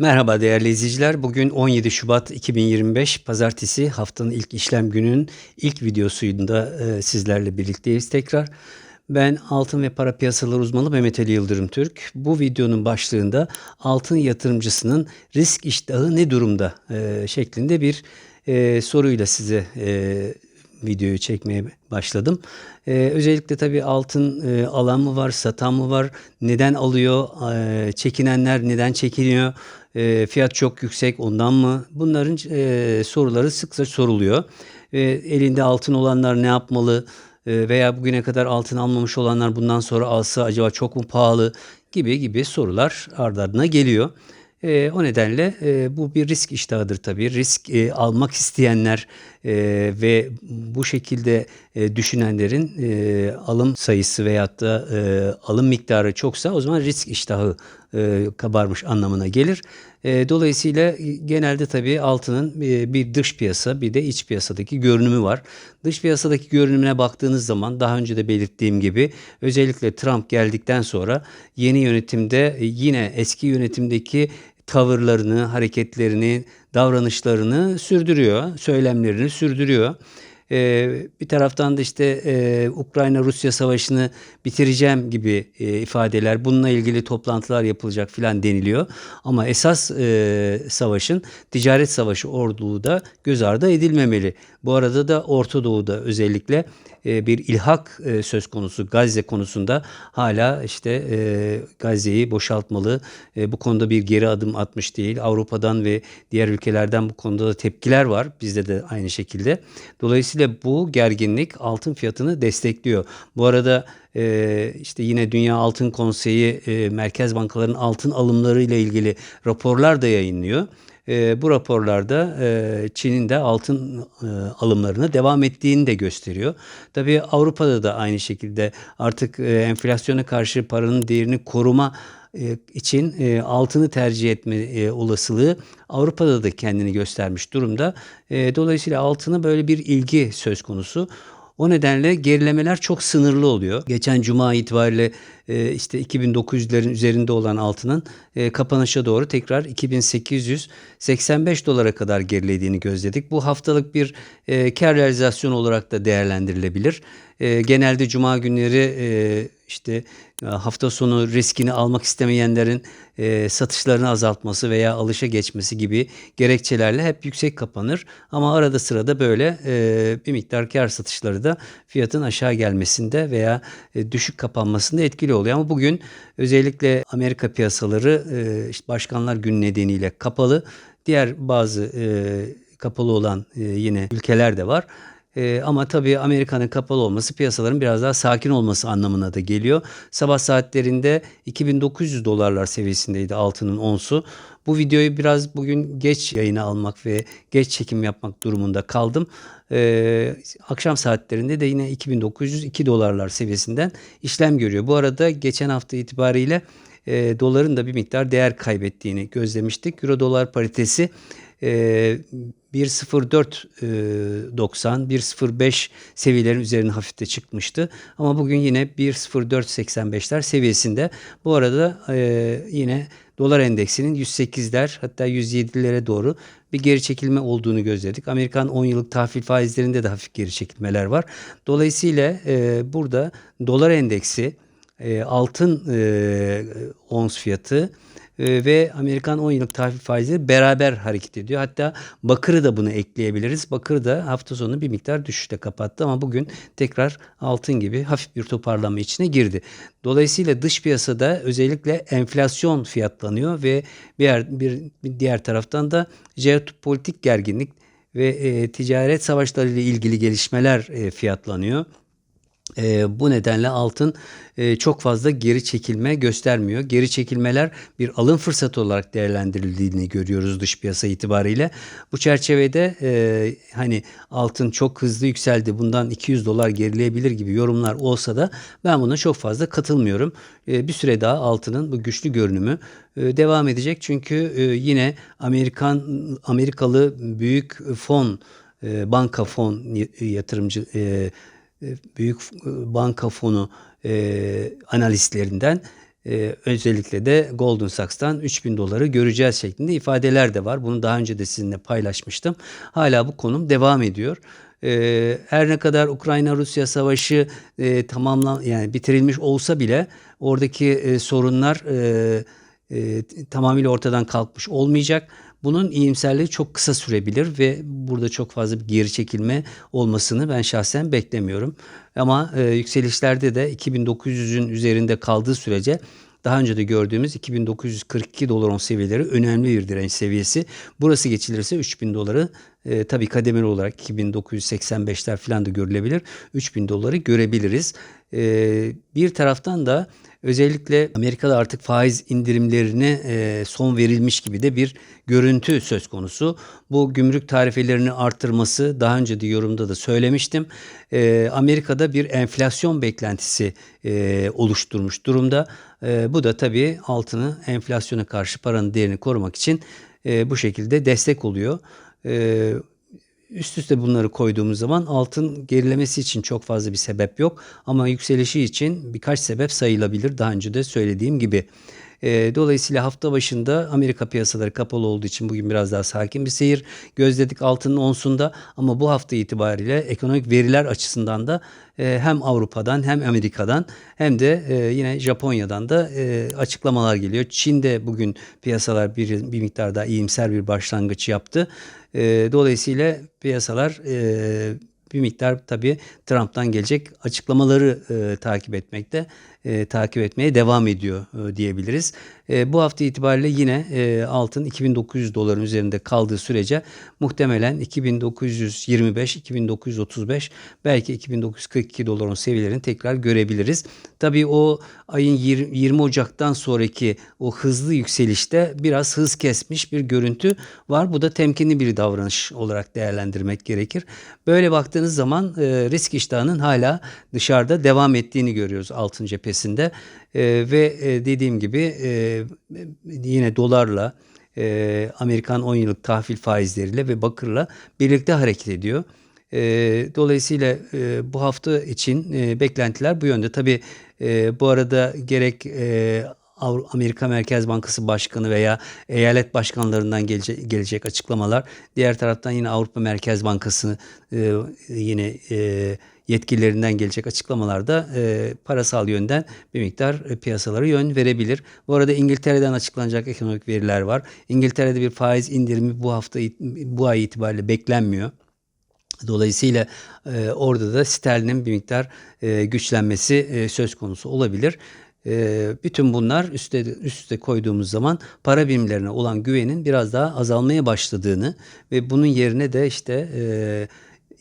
Merhaba değerli izleyiciler. Bugün 17 Şubat 2025 Pazartesi haftanın ilk işlem gününün ilk videosuyla e, sizlerle birlikteyiz tekrar. Ben altın ve para piyasaları uzmanı Mehmet Ali Yıldırım Türk. Bu videonun başlığında altın yatırımcısının risk iştahı ne durumda e, şeklinde bir e, soruyla size e, videoyu çekmeye başladım. Ee, özellikle tabii altın e, alan mı var, satan mı var, neden alıyor, e, çekinenler neden çekiniyor, e, fiyat çok yüksek ondan mı? Bunların e, soruları sıkça soruluyor. E, elinde altın olanlar ne yapmalı? E, veya bugüne kadar altın almamış olanlar bundan sonra alsa acaba çok mu pahalı gibi gibi sorular ardı ardına geliyor. E, o nedenle e, bu bir risk iştahıdır tabii. Risk e, almak isteyenler e, ve bu şekilde e, düşünenlerin e, alım sayısı veyahut da e, alım miktarı çoksa o zaman risk iştahı e, kabarmış anlamına gelir. E, dolayısıyla genelde tabii altının e, bir dış piyasa bir de iç piyasadaki görünümü var. Dış piyasadaki görünümüne baktığınız zaman daha önce de belirttiğim gibi özellikle Trump geldikten sonra yeni yönetimde yine eski yönetimdeki tavırlarını, hareketlerini, davranışlarını sürdürüyor, söylemlerini sürdürüyor. Ee, bir taraftan da işte e, Ukrayna-Rusya savaşını bitireceğim gibi e, ifadeler, bununla ilgili toplantılar yapılacak filan deniliyor. Ama esas e, savaşın ticaret savaşı olduğu da göz ardı edilmemeli. Bu arada da Orta Doğu'da özellikle e, bir ilhak e, söz konusu Gazze konusunda hala işte e, Gazze'yi boşaltmalı. Bu konuda bir geri adım atmış değil. Avrupa'dan ve diğer ülkelerden bu konuda da tepkiler var. Bizde de aynı şekilde. Dolayısıyla bu gerginlik altın fiyatını destekliyor. Bu arada işte yine Dünya Altın Konseyi merkez bankaların altın alımları ile ilgili raporlar da yayınlıyor. E, bu raporlarda e, Çin'in de altın e, alımlarına devam ettiğini de gösteriyor. Tabii Avrupa'da da aynı şekilde artık e, enflasyona karşı paranın değerini koruma e, için e, altını tercih etme e, olasılığı Avrupa'da da kendini göstermiş durumda. Dolayısıyla altına böyle bir ilgi söz konusu. O nedenle gerilemeler çok sınırlı oluyor. Geçen cuma itibariyle e, işte 2900'lerin üzerinde olan altının e, kapanışa doğru tekrar 2885 dolara kadar gerilediğini gözledik. Bu haftalık bir e, kar realizasyonu olarak da değerlendirilebilir. E, genelde cuma günleri işte e, hafta sonu riskini almak istemeyenlerin e, satışlarını azaltması veya alışa geçmesi gibi gerekçelerle hep yüksek kapanır. Ama arada sırada böyle e, bir miktar kar satışları da fiyatın aşağı gelmesinde veya düşük kapanmasında etkili oluyor. Ama bugün özellikle Amerika piyasaları işte başkanlar günü nedeniyle kapalı. Diğer bazı kapalı olan yine ülkeler de var. E, ama tabii Amerika'nın kapalı olması piyasaların biraz daha sakin olması anlamına da geliyor. Sabah saatlerinde 2900 dolarlar seviyesindeydi altının onsu. Bu videoyu biraz bugün geç yayına almak ve geç çekim yapmak durumunda kaldım. Ee, akşam saatlerinde de yine 2902 dolarlar seviyesinden işlem görüyor. Bu arada geçen hafta itibariyle e, doların da bir miktar değer kaybettiğini gözlemiştik. Euro dolar paritesi e, 1.04.90, 1.05 seviyelerin üzerine hafifte çıkmıştı. Ama bugün yine 1.04.85'ler seviyesinde. Bu arada e, yine dolar endeksinin 108'ler hatta 107'lere doğru bir geri çekilme olduğunu gözledik. Amerikan 10 yıllık tahvil faizlerinde de hafif geri çekilmeler var. Dolayısıyla e, burada dolar endeksi, e, altın e, ons fiyatı, ee, ve Amerikan 10 yıllık tahvil faizleri beraber hareket ediyor. Hatta Bakır'ı da bunu ekleyebiliriz. Bakır da hafta sonu bir miktar düşüşte kapattı ama bugün tekrar altın gibi hafif bir toparlama içine girdi. Dolayısıyla dış piyasada özellikle enflasyon fiyatlanıyor ve bir, bir, bir diğer taraftan da jeopolitik gerginlik ve e, ticaret savaşları ile ilgili gelişmeler e, fiyatlanıyor. E, bu nedenle altın e, çok fazla geri çekilme göstermiyor. Geri çekilmeler bir alım fırsatı olarak değerlendirildiğini görüyoruz dış piyasa itibariyle. Bu çerçevede e, hani altın çok hızlı yükseldi bundan 200 dolar gerileyebilir gibi yorumlar olsa da ben buna çok fazla katılmıyorum. E, bir süre daha altının bu güçlü görünümü e, devam edecek. Çünkü e, yine Amerikan Amerikalı büyük fon e, banka fon yatırımcı e, büyük e, banka fonu e, analistlerinden e, özellikle de Goldman Sachs'tan 3000 doları göreceğiz şeklinde ifadeler de var. Bunu daha önce de sizinle paylaşmıştım. Hala bu konum devam ediyor. E, her ne kadar Ukrayna-Rusya savaşı e, tamamlan yani bitirilmiş olsa bile oradaki e, sorunlar e, e, tamamıyla ortadan kalkmış olmayacak. Bunun iyimserliği çok kısa sürebilir ve burada çok fazla bir geri çekilme olmasını ben şahsen beklemiyorum. Ama e, yükselişlerde de 2900'ün üzerinde kaldığı sürece daha önce de gördüğümüz 2942 dolar on seviyeleri önemli bir direnç seviyesi. Burası geçilirse 3000 doları e, tabii kademeli olarak 2985'ler falan da görülebilir. 3000 doları görebiliriz. E, bir taraftan da özellikle Amerika'da artık faiz indirimlerine e, son verilmiş gibi de bir görüntü söz konusu. Bu gümrük tarifelerini arttırması daha önce de yorumda da söylemiştim. E, Amerika'da bir enflasyon beklentisi e, oluşturmuş durumda. Bu da tabii altını enflasyona karşı paranın değerini korumak için bu şekilde destek oluyor. Üst üste bunları koyduğumuz zaman altın gerilemesi için çok fazla bir sebep yok ama yükselişi için birkaç sebep sayılabilir daha önce de söylediğim gibi. E, dolayısıyla hafta başında Amerika piyasaları kapalı olduğu için bugün biraz daha sakin bir seyir gözledik altının onsunda ama bu hafta itibariyle ekonomik veriler açısından da e, hem Avrupa'dan hem Amerika'dan hem de e, yine Japonya'dan da e, açıklamalar geliyor. Çin'de bugün piyasalar bir, bir miktar daha iyimser bir başlangıç yaptı. E, dolayısıyla piyasalar e, bir miktar tabii Trump'tan gelecek açıklamaları e, takip etmekte, e, takip etmeye devam ediyor e, diyebiliriz. E, bu hafta itibariyle yine e, altın 2900 doların üzerinde kaldığı sürece muhtemelen 2925, 2935 belki 2942 doların seviyelerini tekrar görebiliriz. Tabii o ayın 20, 20 Ocak'tan sonraki o hızlı yükselişte biraz hız kesmiş bir görüntü var. Bu da temkinli bir davranış olarak değerlendirmek gerekir. Böyle baktığınız zaman e, risk iştahının hala dışarıda devam ettiğini görüyoruz altın cephesinde. E, ve e, dediğim gibi e, yine dolarla e, Amerikan 10 yıllık tahvil faizleriyle ve bakırla birlikte hareket ediyor. E, dolayısıyla e, bu hafta için e, beklentiler bu yönde. Tabii e, bu arada gerek e, Amerika Merkez Bankası Başkanı veya eyalet başkanlarından gelecek, gelecek açıklamalar. Diğer taraftan yine Avrupa Merkez Bankası e, yine e, yetkililerinden gelecek açıklamalarda e, parasal yönden bir miktar e, piyasalara yön verebilir. Bu arada İngiltere'den açıklanacak ekonomik veriler var. İngiltere'de bir faiz indirimi bu hafta bu ay itibariyle beklenmiyor. Dolayısıyla e, orada da sterlinin bir miktar e, güçlenmesi e, söz konusu olabilir. E, bütün bunlar üstte, üstte koyduğumuz zaman para birimlerine olan güvenin biraz daha azalmaya başladığını ve bunun yerine de işte e,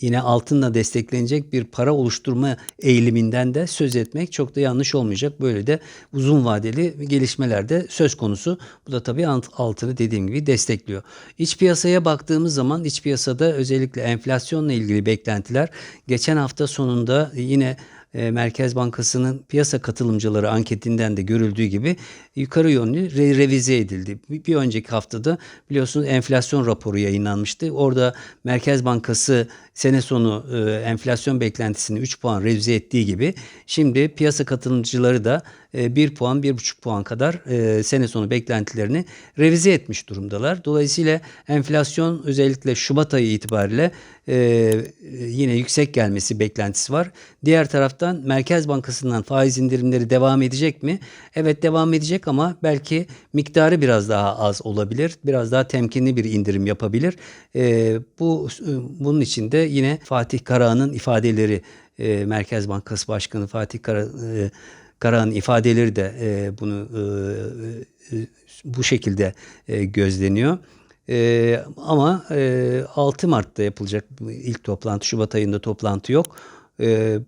yine altınla desteklenecek bir para oluşturma eğiliminden de söz etmek çok da yanlış olmayacak. Böyle de uzun vadeli gelişmelerde söz konusu. Bu da tabii altını dediğim gibi destekliyor. İç piyasaya baktığımız zaman iç piyasada özellikle enflasyonla ilgili beklentiler geçen hafta sonunda yine Merkez Bankası'nın piyasa katılımcıları anketinden de görüldüğü gibi yukarı yönlü re revize edildi. Bir önceki haftada biliyorsunuz enflasyon raporu yayınlanmıştı. Orada Merkez Bankası sene sonu e, enflasyon beklentisini 3 puan revize ettiği gibi şimdi piyasa katılımcıları da e, 1 puan 1,5 puan kadar e, sene sonu beklentilerini revize etmiş durumdalar. Dolayısıyla enflasyon özellikle Şubat ayı itibariyle e, yine yüksek gelmesi beklentisi var. Diğer taraftan Merkez Bankası'ndan faiz indirimleri devam edecek mi? Evet devam edecek ama belki miktarı biraz daha az olabilir. Biraz daha temkinli bir indirim yapabilir. E, bu bunun için de yine Fatih Karahan'ın ifadeleri e, Merkez Bankası Başkanı Fatih Kara, Karahan'ın ifadeleri de e, bunu e, e, bu şekilde e, gözleniyor. E, ama e, 6 Mart'ta yapılacak ilk toplantı, Şubat ayında toplantı yok. E,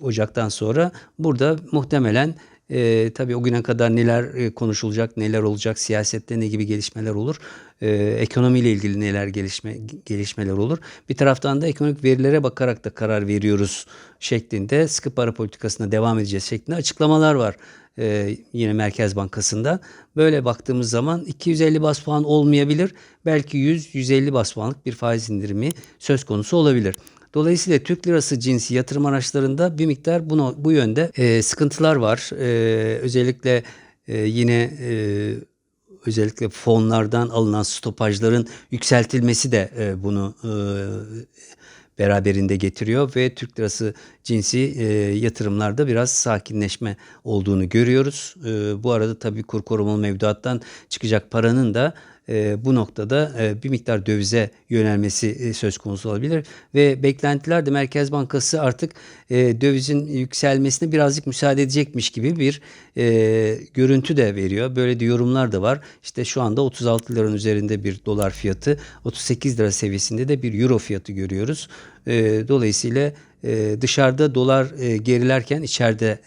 Ocak'tan sonra burada muhtemelen e, tabii o güne kadar neler e, konuşulacak, neler olacak, siyasette ne gibi gelişmeler olur, e, ekonomiyle ilgili neler gelişme gelişmeler olur. Bir taraftan da ekonomik verilere bakarak da karar veriyoruz şeklinde sıkı para politikasına devam edeceğiz şeklinde açıklamalar var. Ee, yine Merkez Bankası'nda. Böyle baktığımız zaman 250 bas puan olmayabilir. Belki 100-150 bas puanlık bir faiz indirimi söz konusu olabilir. Dolayısıyla Türk lirası cinsi yatırım araçlarında bir miktar bunu, bu yönde e, sıkıntılar var. E, özellikle e, yine e, özellikle fonlardan alınan stopajların yükseltilmesi de e, bunu e, beraberinde getiriyor ve Türk lirası cinsi e, yatırımlarda biraz sakinleşme olduğunu görüyoruz. E, bu arada tabii kur korumalı mevduattan çıkacak paranın da e, bu noktada e, bir miktar dövize yönelmesi e, söz konusu olabilir ve beklentiler de Merkez Bankası artık e, dövizin yükselmesine birazcık müsaade edecekmiş gibi bir görüntü de veriyor. Böyle de yorumlar da var. İşte şu anda 36 liranın üzerinde bir dolar fiyatı, 38 lira seviyesinde de bir euro fiyatı görüyoruz. Dolayısıyla e, dışarıda dolar gerilerken içeride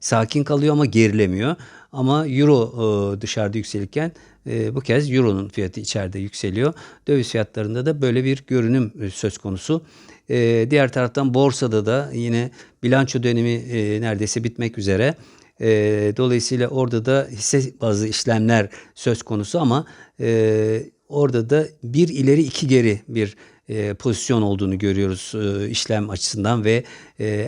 sakin kalıyor ama gerilemiyor. Ama euro dışarıda yükselirken e, bu kez euronun fiyatı içeride yükseliyor. Döviz fiyatlarında da böyle bir görünüm e, söz konusu. E, diğer taraftan borsada da yine bilanço dönemi e, neredeyse bitmek üzere. E, dolayısıyla orada da hisse bazı işlemler söz konusu ama e, orada da bir ileri iki geri bir pozisyon olduğunu görüyoruz işlem açısından ve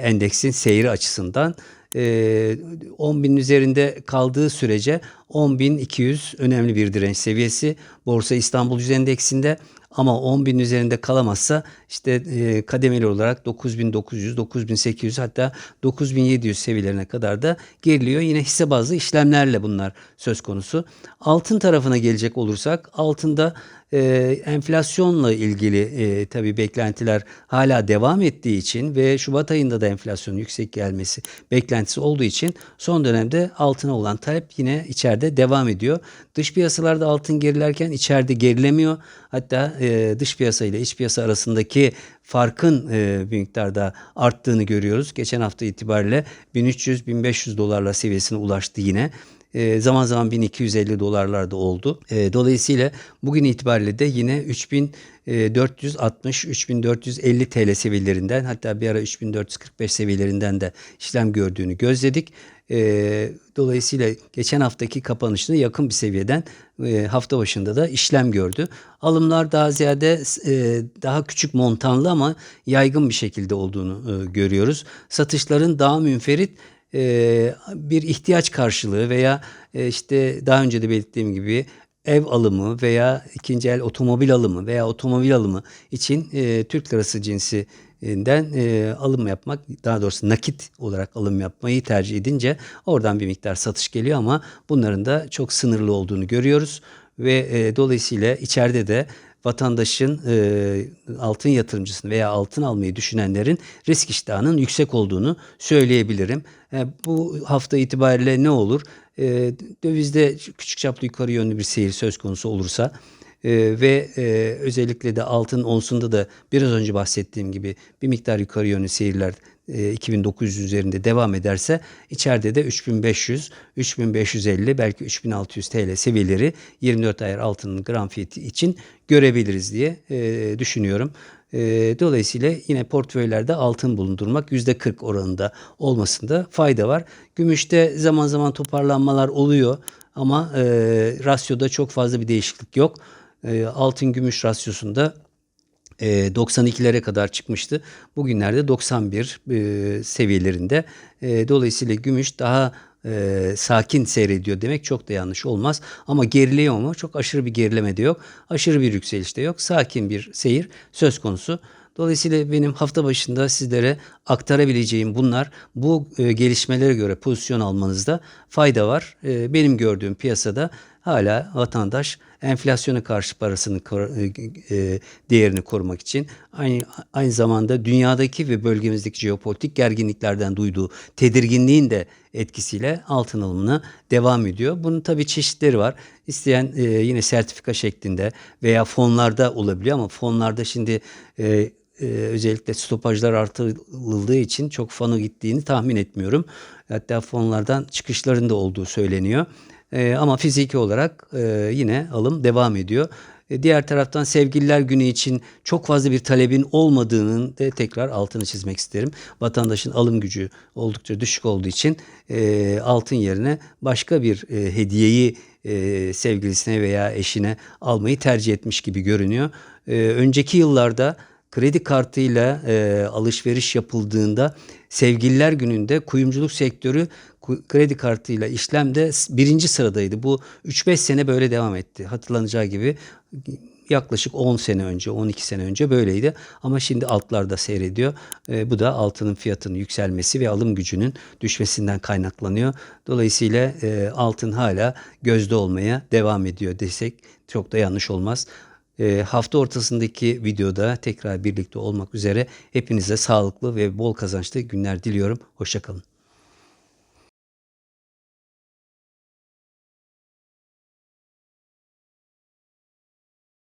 endeksin seyri açısından. E, 10 bin üzerinde kaldığı sürece 10.200 önemli bir direnç seviyesi. Borsa İstanbul Yüz Endeksinde ama 10 bin üzerinde kalamazsa işte e, kademeli olarak 9900, 9800 hatta 9700 seviyelerine kadar da geriliyor. Yine hisse bazlı işlemlerle bunlar söz konusu. Altın tarafına gelecek olursak altında e, enflasyonla ilgili e, tabii beklentiler hala devam ettiği için ve Şubat ayında da enflasyonun yüksek gelmesi beklentisi olduğu için son dönemde altına olan talep yine içeride devam ediyor. Dış piyasalarda altın gerilerken içeride gerilemiyor. Hatta e, dış piyasa ile iç piyasa arasındaki farkın e, bir miktarda arttığını görüyoruz. Geçen hafta itibariyle 1300-1500 dolarla seviyesine ulaştı yine. E, zaman zaman 1250 dolarlarda oldu. E, dolayısıyla bugün itibariyle de yine 3460-3450 TL seviyelerinden hatta bir ara 3445 seviyelerinden de işlem gördüğünü gözledik. E, dolayısıyla geçen haftaki kapanışına yakın bir seviyeden e, hafta başında da işlem gördü. Alımlar daha ziyade e, daha küçük montanlı ama yaygın bir şekilde olduğunu e, görüyoruz. Satışların daha münferit e, bir ihtiyaç karşılığı veya e, işte daha önce de belirttiğim gibi ev alımı veya ikinci el otomobil alımı veya otomobil alımı için e, Türk lirası cinsinden e, alım yapmak daha doğrusu nakit olarak alım yapmayı tercih edince oradan bir miktar satış geliyor ama bunların da çok sınırlı olduğunu görüyoruz ve e, dolayısıyla içeride de vatandaşın e, altın yatırımcısının veya altın almayı düşünenlerin risk iştahının yüksek olduğunu söyleyebilirim. E, bu hafta itibariyle ne olur? E, dövizde küçük çaplı yukarı yönlü bir seyir söz konusu olursa e, ve e, özellikle de altın onsunda da biraz önce bahsettiğim gibi bir miktar yukarı yönlü seyirler e, 2900 üzerinde devam ederse içeride de 3500, 3550 belki 3600 TL seviyeleri 24 ayar altının gram fiyatı için görebiliriz diye e, düşünüyorum. E, dolayısıyla yine portföylerde altın bulundurmak %40 oranında olmasında fayda var. Gümüşte zaman zaman toparlanmalar oluyor ama e, rasyoda çok fazla bir değişiklik yok. E, altın gümüş rasyosunda 92'lere kadar çıkmıştı. Bugünlerde 91 e, seviyelerinde. E, dolayısıyla gümüş daha e, sakin seyrediyor demek çok da yanlış olmaz. Ama geriliyor mu? Çok aşırı bir gerileme de yok. Aşırı bir yükseliş de yok. Sakin bir seyir söz konusu. Dolayısıyla benim hafta başında sizlere aktarabileceğim bunlar. Bu e, gelişmelere göre pozisyon almanızda fayda var. E, benim gördüğüm piyasada hala vatandaş enflasyona karşı parasının e, değerini korumak için aynı aynı zamanda dünyadaki ve bölgemizdeki jeopolitik gerginliklerden duyduğu tedirginliğin de etkisiyle altın alımına devam ediyor. Bunun tabii çeşitleri var. İsteyen e, yine sertifika şeklinde veya fonlarda olabiliyor ama fonlarda şimdi e, e, özellikle stopajlar artırıldığı için çok fonu gittiğini tahmin etmiyorum. Hatta fonlardan çıkışların da olduğu söyleniyor. E, ama fiziki olarak e, yine alım devam ediyor. E, diğer taraftan sevgililer günü için çok fazla bir talebin olmadığının da tekrar altını çizmek isterim. Vatandaşın alım gücü oldukça düşük olduğu için e, altın yerine başka bir e, hediyeyi e, sevgilisine veya eşine almayı tercih etmiş gibi görünüyor. E, önceki yıllarda kredi kartıyla e, alışveriş yapıldığında sevgililer gününde kuyumculuk sektörü kredi kartıyla işlemde birinci sıradaydı. Bu 3-5 sene böyle devam etti. Hatırlanacağı gibi yaklaşık 10 sene önce, 12 sene önce böyleydi. Ama şimdi altlarda seyrediyor. E, bu da altının fiyatının yükselmesi ve alım gücünün düşmesinden kaynaklanıyor. Dolayısıyla e, altın hala gözde olmaya devam ediyor desek çok da yanlış olmaz. E, hafta ortasındaki videoda tekrar birlikte olmak üzere hepinize sağlıklı ve bol kazançlı günler diliyorum. Hoşçakalın.